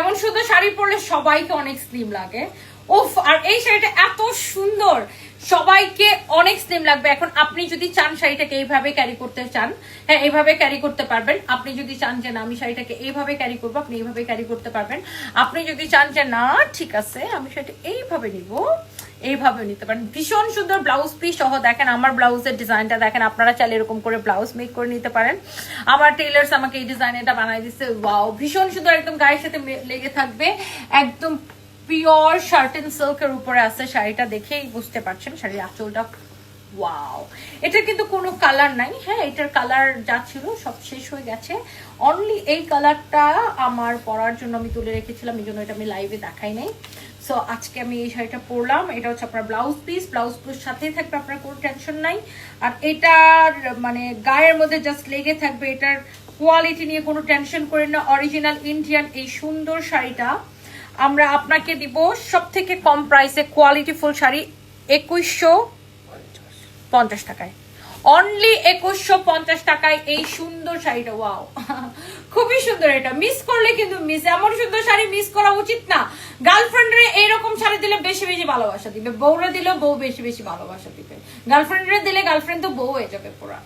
এমন সুন্দর শাড়ি পরলে সবাইকে অনেক স্লিম লাগে। উফ, আর এই শাড়িটা এত সুন্দর। সবাইকে অনেক স্লিম লাগবে। এখন আপনি যদি চান শাড়িটাকে এইভাবে ক্যারি করতে চান হ্যাঁ এইভাবে ক্যারি করতে পারবেন। আপনি যদি চান যে না, আমি শাড়িটাকে এইভাবে ক্যারি করব, আপনি এইভাবে ক্যারি করতে পারবেন। আপনি যদি চান যে না, ঠিক আছে, আমি শাড়িটা এইভাবে নিব। এইভাবে নিতে পারেন। ভীষণ সুন্দর ব্লাউজ পিস সহ দেখেন, আমার ব্লাউজের ডিজাইনটা দেখেন, আপনারা চাইলে এরকম করে ব্লাউজ মেক করে নিতে পারেন। আমার টেলার্স আমাকে এই ডিজাইন এটা বানাই দিচ্ছে ওয়াও ভীষণ সুন্দর, একদম গায়ের সাথে লেগে থাকবে। একদম পিওর শার্টেন সিল্কের উপরে আছে শাড়িটা দেখেই বুঝতে পারছেন, শাড়ির আঁচলটা ওয়াও এটা কিন্তু কোনো কালার নাই হ্যাঁ এটার কালার যা ছিল সব শেষ হয়ে গেছে। অনলি এই কালারটা আমার পরার জন্য আমি তুলে রেখেছিলাম, এই জন্য এটা আমি লাইভে দেখাই নাই। সো আজকে আমি এই শাড়িটা পরলাম। এটা হচ্ছে আপনার ব্লাউজ পিস ব্লাউজ পিস সাথেই থাকবে আপনার কোনো টেনশন নাই। আর এটার মানে গায়ের মধ্যে জাস্ট লেগে থাকবে এটার কোয়ালিটি নিয়ে কোনো টেনশন করেন না। অরিজিনাল ইন্ডিয়ান এই সুন্দর শাড়িটা। আমরা আপনাকে দিব সব থেকে কম প্রাইসে কোয়ালিটি ফুল শাড়ি একুশশো পঞ্চাশ টাকায়। অনলি একুশশো পঞ্চাশ টাকায় এই সুন্দর শাড়িটা ওয়াও খুবই সুন্দর এটা। মিস করলে কিন্তু মিস এমন সুন্দর শাড়ি মিস করা উচিত না। শাড়ি দিলে বেশি বেশি ভালোবাসা দিবে। বউরা দিলেও বউ বেশি বেশি ভালোবাসা দিবে। গার্লফ্রেন্ড দিলে গার্লফ্রেন্ড তো বউ হয়ে যাবে পুরা।